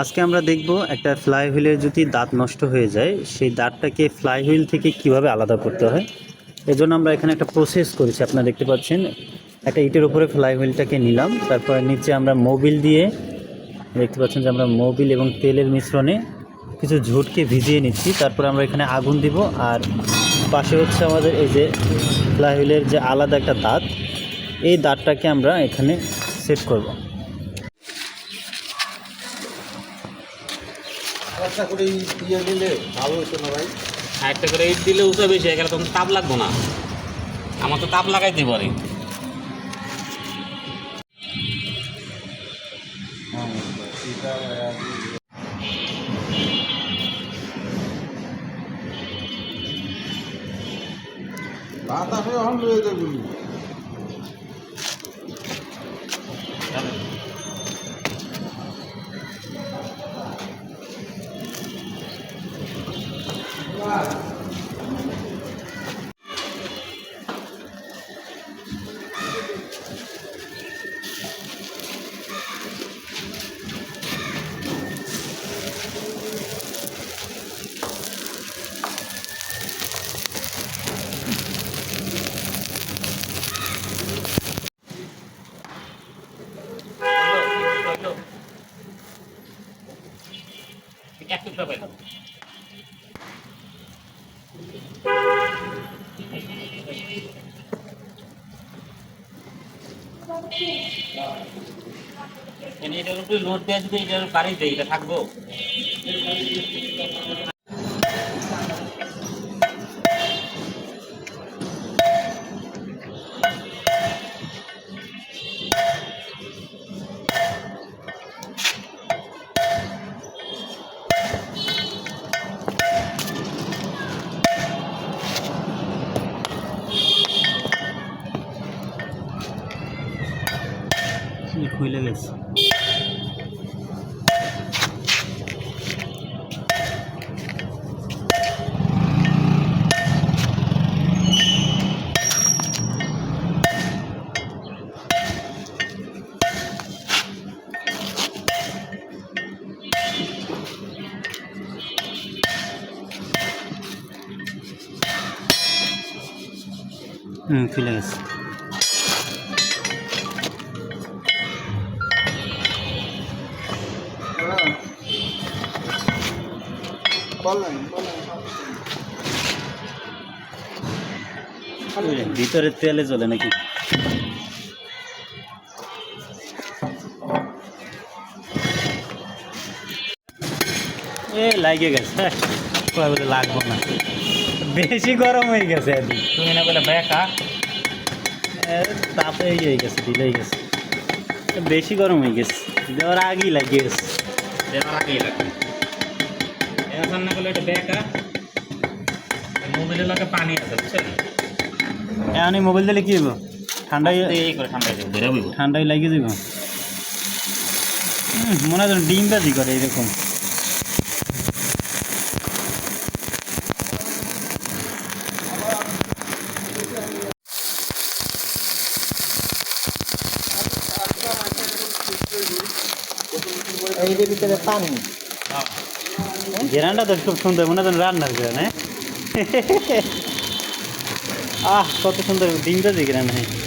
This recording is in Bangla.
আজকে আমরা দেখব একটা ফ্লাই হুইলের যদি দাঁত নষ্ট হয়ে যায়, সেই দাঁতটাকে ফ্লাই হুইল থেকে কীভাবে আলাদা করতে হয়? এজন্য আমরা এখানে একটা প্রসেস করেছি, আপনারা দেখতে পাচ্ছেন। একটা ইটের উপরে ফ্লাই হুইলটাকে নিলাম, তারপরে নিচে আমরা মোবিল দিয়ে, দেখতে পাচ্ছেন যে আমরা মোবিল এবং তেলের মিশ্রণে কিছু ঝুটকে ভিজিয়ে নিচ্ছি। তারপরে আমরা এখানে আগুন দিব, আর পাশে হচ্ছে আমাদের এই যে ফ্লাই হুইলের যে আলাদা একটা দাঁত, এই দাঁতটাকে আমরা এখানে সেট করব। একটা করে দিয়ে নিলে ভালো হতো না ভাই? আর একটা করে ইট দিলে উঁচা বেশি হয়ে গেলে তখন তাপ লাগবো না। আমার তো তাপ লাগাইতে পারে। বাতাসে এখন রয়ে যাবে। একটু সবাই এটার উপরে লোড দেওয়া যদি এটার বাড়ি দেয় এটা থাকব? খুলে গেছে হুম খুলে গেছে। ভিতরে তেলে চলে নাকি? এ লাগে গেছে। বলে লাগবো না। বেশি গরম হয়ে গেছে তুমি না বলে বেকা। তাপে ইয়ে হয়ে গেছে দিলেই গেছে। বেশি গরম হয়ে গেছে। দেওয়ার আগেই লাগিয়ে গেছে। দেওয়ার আগেই লাগবে। এখন না করলে এটা বেকা মোবাইলের লোকে পানি আছে বুঝছেন? এখন মোবাইল দিলে কি হইব? ঠান্ডায় এই করে ঠান্ডা যাবে ঠান্ডায় লাগিয়ে যাব মনে হয় ডিম বাজি করে এরকম এই ভিতরে পানি। ঘেরানটা তো খুব সুন্দর, মনে হয় রান্নার ঘেরান হ্যাঁ? আহ, কত সুন্দর ডিম বাজি ঘেরান হ্যাঁ?